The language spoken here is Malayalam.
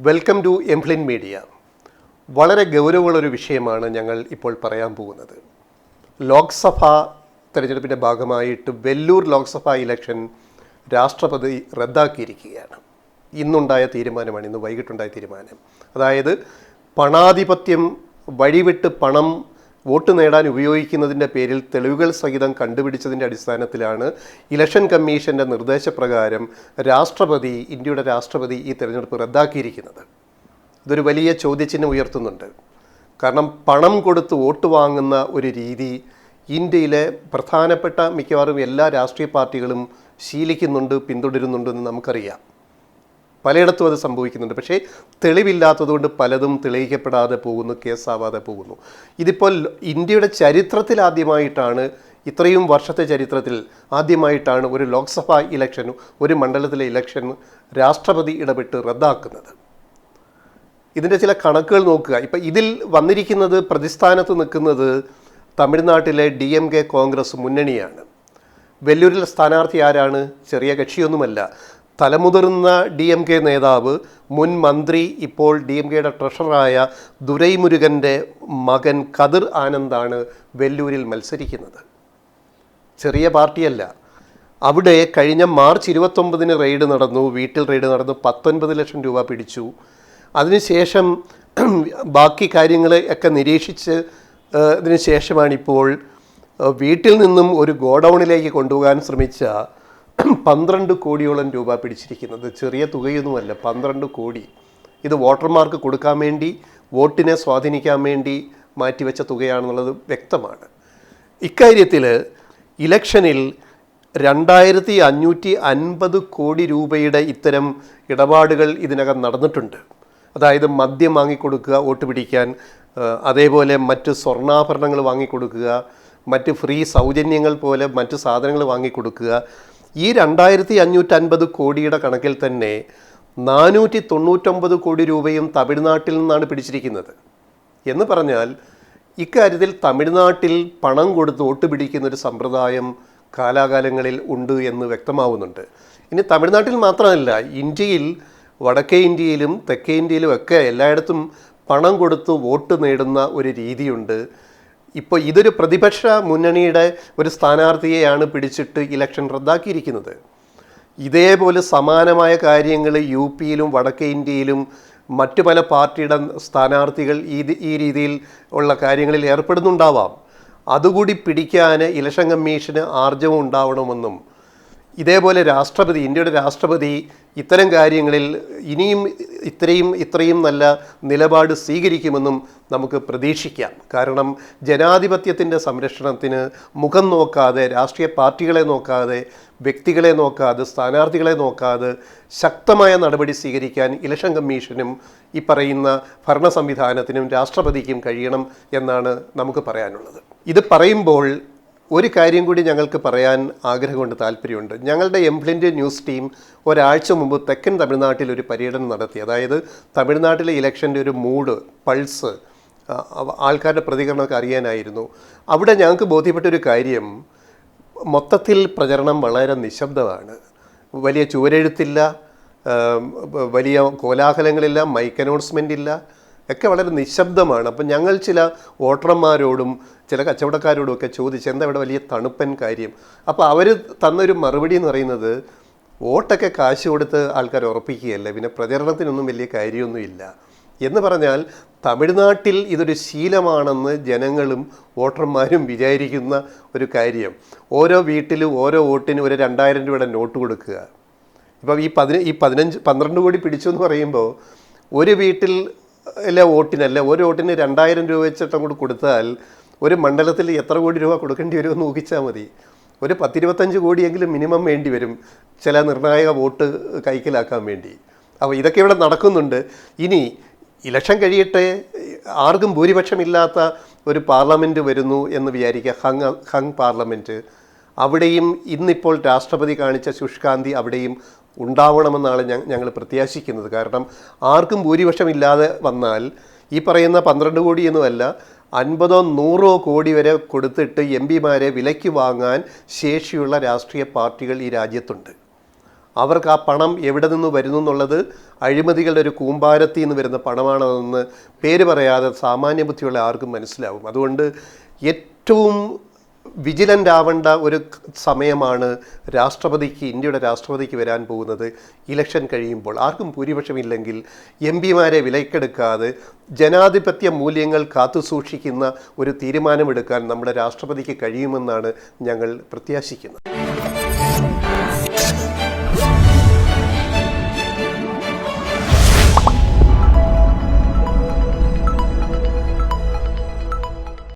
വെൽക്കം ടു എംപ്ലിൻ മീഡിയ വളരെ ഗൗരവമുള്ളൊരു വിഷയമാണ് ഞങ്ങൾ ഇപ്പോൾ പറയാൻ പോകുന്നത്. ലോക്സഭ തെരഞ്ഞെടുപ്പിന്റെ ഭാഗമായിട്ട് വെല്ലൂർ ലോക്സഭാ ഇലക്ഷൻ രാഷ്ട്രപതി റദ്ദാക്കിയിരിക്കുകയാണ്. ഇന്നുണ്ടായ തീരുമാനമാണ് ഇന്ന് വൈകിട്ടുണ്ടായ തീരുമാനം. അതായത് പണാധിപത്യം വഴിവിട്ട് പണം വോട്ട് നേടാൻ ഉപയോഗിക്കുന്നതിന്റെ പേരിൽ തെളിവുകൾ സഹിതം കണ്ടുപിടിച്ചതിന്റെ അടിസ്ഥാനത്തിലാണ് ഇലക്ഷൻ കമ്മീഷന്റെ നിർദ്ദേശപ്രകാരം രാഷ്ട്രപതി ഇന്ത്യയുടെ രാഷ്ട്രപതി ഈ തെരഞ്ഞെടുപ്പ് റദ്ദാക്കിയിരിക്കുന്നത്. ഇതൊരു വലിയ ചോദ്യചിഹ്നം ഉയർത്തുന്നുണ്ട്. കാരണം പണം കൊടുത്ത് വോട്ട് വാങ്ങുന്ന ഒരു രീതി ഇന്ത്യയിലെ പ്രധാനപ്പെട്ട മിക്കവാറും എല്ലാ രാഷ്ട്രീയ പാർട്ടികളും ശീലിക്കുന്നുണ്ട് പിന്തുടരുന്നുണ്ടെന്ന് നമുക്കറിയാം. പലയിടത്തും അത് സംഭവിക്കുന്നുണ്ട്. പക്ഷേ തെളിവില്ലാത്തതുകൊണ്ട് പലതും തെളിയിക്കപ്പെടാതെ പോകുന്നു കേസാവാതെ പോകുന്നു. ഇതിപ്പോൾ ഇന്ത്യയുടെ ചരിത്രത്തിൽ ആദ്യമായിട്ടാണ് ഇത്രയും വർഷത്തെ ചരിത്രത്തിൽ ആദ്യമായിട്ടാണ് ഒരു ലോക്സഭാ ഇലക്ഷൻ ഒരു മണ്ഡലത്തിലെ ഇലക്ഷൻ രാഷ്ട്രപതി ഇടപെട്ട് റദ്ദാക്കുന്നത്. ഇതിന്റെ ചില കണക്കുകൾ നോക്കുക. ഇപ്പം ഇതിൽ വന്നിരിക്കുന്നത് പ്രതിസ്ഥാനത്ത് നിൽക്കുന്നത് തമിഴ്നാട്ടിലെ ഡി എം കെ കോൺഗ്രസ് മുന്നണിയാണ്. വെല്ലൂരിലെ സ്ഥാനാർത്ഥി ആരാണ്? ചെറിയ കക്ഷിയൊന്നുമല്ല. തലമുതിർന്ന ഡി എം കെ നേതാവ് മുൻ മന്ത്രി ഇപ്പോൾ ഡി എം കെയുടെ ട്രഷററായ ദുരൈമുരുകന്റെ മകൻ കതിർ ആനന്ദാണ് വെല്ലൂരിൽ മത്സരിക്കുന്നത്. ചെറിയ പാർട്ടിയല്ല. അവിടെ കഴിഞ്ഞ മാർച്ച് ഇരുപത്തൊമ്പതിന് റെയ്ഡ് നടന്നു. വീട്ടിൽ റെയ്ഡ് നടന്നു. പത്തൊൻപത് ലക്ഷം രൂപ പിടിച്ചു. അതിനുശേഷം ബാക്കി കാര്യങ്ങൾ ഒക്കെ നിരീക്ഷിച്ച് അതിനുശേഷമാണിപ്പോൾ വീട്ടിൽ നിന്നും ഒരു ഗോഡൗണിലേക്ക് കൊണ്ടുപോകാൻ ശ്രമിച്ച പന്ത്രണ്ട് കോടിയോളം രൂപ പിടിച്ചിരിക്കുന്നത്. ചെറിയ തുകയൊന്നുമല്ല പന്ത്രണ്ട് കോടി. ഇത് വോട്ടർമാർക്ക് കൊടുക്കാൻ വേണ്ടി വോട്ടിനെ സ്വാധീനിക്കാൻ വേണ്ടി മാറ്റിവെച്ച തുകയാണെന്നുള്ളത് വ്യക്തമാണ്. ഇക്കാര്യത്തിൽ ഇലക്ഷനിൽ രണ്ടായിരത്തി അഞ്ഞൂറ്റി അൻപത് കോടി രൂപയുടെ ഇത്തരം ഇടപാടുകൾ ഇതിനകം നടന്നിട്ടുണ്ട്. അതായത് മദ്യം വാങ്ങിക്കൊടുക്കുക വോട്ട് പിടിക്കാൻ അതേപോലെ മറ്റ് സ്വർണാഭരണങ്ങൾ വാങ്ങിക്കൊടുക്കുക മറ്റ് ഫ്രീ സൗജന്യങ്ങൾ പോലെ മറ്റ് സാധനങ്ങൾ വാങ്ങിക്കൊടുക്കുക ഈ രണ്ടായിരത്തി അഞ്ഞൂറ്റൻപത് കോടിയുടെ കണക്കിൽ തന്നെ നാനൂറ്റി തൊണ്ണൂറ്റൊമ്പത് കോടി രൂപയും തമിഴ്നാട്ടിൽ നിന്നാണ് പിടിച്ചിരിക്കുന്നത്. എന്ന് പറഞ്ഞാൽ ഇക്കാര്യത്തിൽ തമിഴ്നാട്ടിൽ പണം കൊടുത്ത് വോട്ട് പിടിക്കുന്ന ഒരു സമ്പ്രദായം കാലാകാലങ്ങളിൽ ഉണ്ട് എന്ന് വ്യക്തമാവുന്നുണ്ട്. ഇനി തമിഴ്നാട്ടിൽ മാത്രമല്ല ഇന്ത്യയിൽ വടക്കേ ഇന്ത്യയിലും തെക്കേ ഇന്ത്യയിലും ഒക്കെ എല്ലായിടത്തും പണം കൊടുത്ത് വോട്ട് നേടുന്ന ഒരു രീതിയുണ്ട്. ഇപ്പോൾ ഇതൊരു പ്രതിപക്ഷ മുന്നണിയുടെ ഒരു സ്ഥാനാർത്ഥിയെയാണ് പിടിച്ചിട്ട് ഇലക്ഷൻ റദ്ദാക്കിയിരിക്കുന്നത്. ഇതേപോലെ സമാനമായ കാര്യങ്ങൾ യു പിയിലും വടക്കേ ഇന്ത്യയിലും മറ്റു പല പാർട്ടിയുടെ സ്ഥാനാർത്ഥികൾ ഈ ഈ രീതിയിൽ ഉള്ള കാര്യങ്ങളിൽ ഏർപ്പെടുന്നുണ്ടാവാം. അതുകൂടി പിടിക്കാൻ ഇലക്ഷൻ കമ്മീഷന് ആർജവം ഉണ്ടാവണമെന്നും ഇതേപോലെ രാഷ്ട്രപതി ഇന്ത്യയുടെ രാഷ്ട്രപതി ഇത്തരം കാര്യങ്ങളിൽ ഇനിയും ഇത്രയും ഇത്രയും നല്ല നിലപാട് സ്വീകരിക്കുമെന്നും നമുക്ക് പ്രതീക്ഷിക്കാം. കാരണം ജനാധിപത്യത്തിന്റെ സംരക്ഷണത്തിന് മുഖം നോക്കാതെ രാഷ്ട്രീയ പാർട്ടികളെ നോക്കാതെ വ്യക്തികളെ നോക്കാതെ സ്ഥാനാർത്ഥികളെ നോക്കാതെ ശക്തമായ നടപടി സ്വീകരിക്കാൻ ഇലക്ഷൻ കമ്മീഷനും ഈ പറയുന്ന ഭരണ സംവിധാനത്തിനും രാഷ്ട്രപതിക്കും കഴിയണം എന്നാണ് നമുക്ക് പറയാനുള്ളത്. ഇത് പറയുമ്പോൾ ഒരു കാര്യം കൂടി ഞങ്ങൾക്ക് പറയാൻ ആഗ്രഹമുണ്ട് താല്പര്യമുണ്ട്. ഞങ്ങളുടെ എംപ്ലിന്റ് ന്യൂസ് ടീം ഒരാഴ്ച മുമ്പ് തെക്കൻ തമിഴ്നാട്ടിൽ ഒരു പര്യടനം നടത്തി. അതായത് തമിഴ്നാട്ടിലെ ഇലക്ഷന്റെ ഒരു മൂഡ് പൾസ് ആൾക്കാരുടെ പ്രതികരണമൊക്കെ അറിയാനായിരുന്നു. അവിടെ ഞങ്ങൾക്ക് ബോധ്യപ്പെട്ടൊരു കാര്യം മൊത്തത്തിൽ പ്രചരണം വളരെ നിശബ്ദമാണ്. വലിയ ചുവരെഴുത്തില്ല വലിയ കോലാഹലങ്ങളില്ല മൈക്ക് അനൗൺസ്മെന്റ് ഇല്ല. ഒക്കെ വളരെ നിശബ്ദമാണ്. അപ്പം ഞങ്ങൾ ചില വോട്ടർമാരോടും ചില കച്ചവടക്കാരോടും ഒക്കെ ചോദിച്ച് എന്താ ഇവിടെ വലിയ തണുപ്പൻ കാര്യം? അപ്പോൾ അവർ തന്നൊരു മറുപടി എന്ന് പറയുന്നത് വോട്ടൊക്കെ കാശ് കൊടുത്ത് ആൾക്കാർ ഉറപ്പിക്കുകയല്ല പിന്നെ പ്രചരണത്തിനൊന്നും വലിയ കാര്യമൊന്നുമില്ല എന്ന് പറഞ്ഞാൽ തമിഴ്നാട്ടിൽ ഇതൊരു ശീലമാണെന്ന് ജനങ്ങളും വോട്ടർമാരും വിചാരിക്കുന്ന ഒരു കാര്യം. ഓരോ വീട്ടിലും ഓരോ വോട്ടിനും ഒരു രണ്ടായിരം രൂപയുടെ നോട്ട് കൊടുക്കുക. ഇപ്പം ഈ പതിന ഈ പതിനഞ്ച് പന്ത്രണ്ട് കോടി പിടിച്ചു എന്ന് പറയുമ്പോൾ ഒരു വീട്ടിൽ അല്ല വോട്ടിനല്ല? ഒരു വോട്ടിന് രണ്ടായിരം രൂപ വെച്ചിട്ട് അങ്ങോട്ട് കൊടുത്താൽ ഒരു മണ്ഡലത്തിൽ എത്ര കോടി രൂപ കൊടുക്കേണ്ടി വരുമെന്ന് ഊഹിച്ചാൽ മതി. ഒരു പത്തിരുപത്തഞ്ച് കോടിയെങ്കിലും മിനിമം വേണ്ടി വരും ചില നിർണായക വോട്ട് കൈക്കലാക്കാൻ വേണ്ടി. അപ്പോൾ ഇതൊക്കെ ഇവിടെ നടക്കുന്നുണ്ട്. ഇനി ഇലക്ഷൻ കഴിയട്ടെ ആർക്കും ഭൂരിപക്ഷമില്ലാത്ത ഒരു പാർലമെന്റ് വരുന്നു എന്ന് വിചാരിക്കുക ഹങ് ഹങ് പാർലമെന്റ്. അവിടെയും ഇന്നിപ്പോൾ രാഷ്ട്രപതി കാണിച്ച ശുഷ്കാന്തി അവിടെയും ഉണ്ടാവണമെന്നാണ് ഞങ്ങൾ പ്രത്യാശിക്കുന്നത്. കാരണം ആർക്കും ഭൂരിപക്ഷമില്ലാതെ വന്നാൽ ഈ പറയുന്ന പന്ത്രണ്ട് കോടിയൊന്നുമല്ല അൻപതോ നൂറോ കോടി വരെ കൊടുത്തിട്ട് എം പിമാരെ വിലയ്ക്ക് വാങ്ങാൻ ശേഷിയുള്ള രാഷ്ട്രീയ പാർട്ടികൾ ഈ രാജ്യത്തുണ്ട്. അവർക്ക് ആ പണം എവിടെ നിന്ന് വരുന്നു എന്നുള്ളത് അഴിമതികളുടെ ഒരു കൂമ്പാരത്തിൽ നിന്ന് വരുന്ന പണമാണെന്ന് പേര് പറയാതെ സാമാന്യ ബുദ്ധിയുള്ള ആർക്കും മനസ്സിലാവും. അതുകൊണ്ട് ഏറ്റവും വിജിലന്റ് ആവേണ്ട ഒരു സമയമാണ് രാഷ്ട്രപതിക്ക് ഇന്ത്യയുടെ രാഷ്ട്രപതിക്ക് വരാൻ പോകുന്നത് ഇലക്ഷൻ കഴിയുമ്പോൾ. ആർക്കും ഭൂരിപക്ഷമില്ലെങ്കിൽ എം പിമാരെ വിലക്കെടുക്കാതെ ജനാധിപത്യ മൂല്യങ്ങൾ കാത്തുസൂക്ഷിക്കുന്ന ഒരു തീരുമാനമെടുക്കാൻ നമ്മുടെ രാഷ്ട്രപതിക്ക് കഴിയുമെന്നാണ് ഞങ്ങൾ പ്രത്യാശിക്കുന്നത്.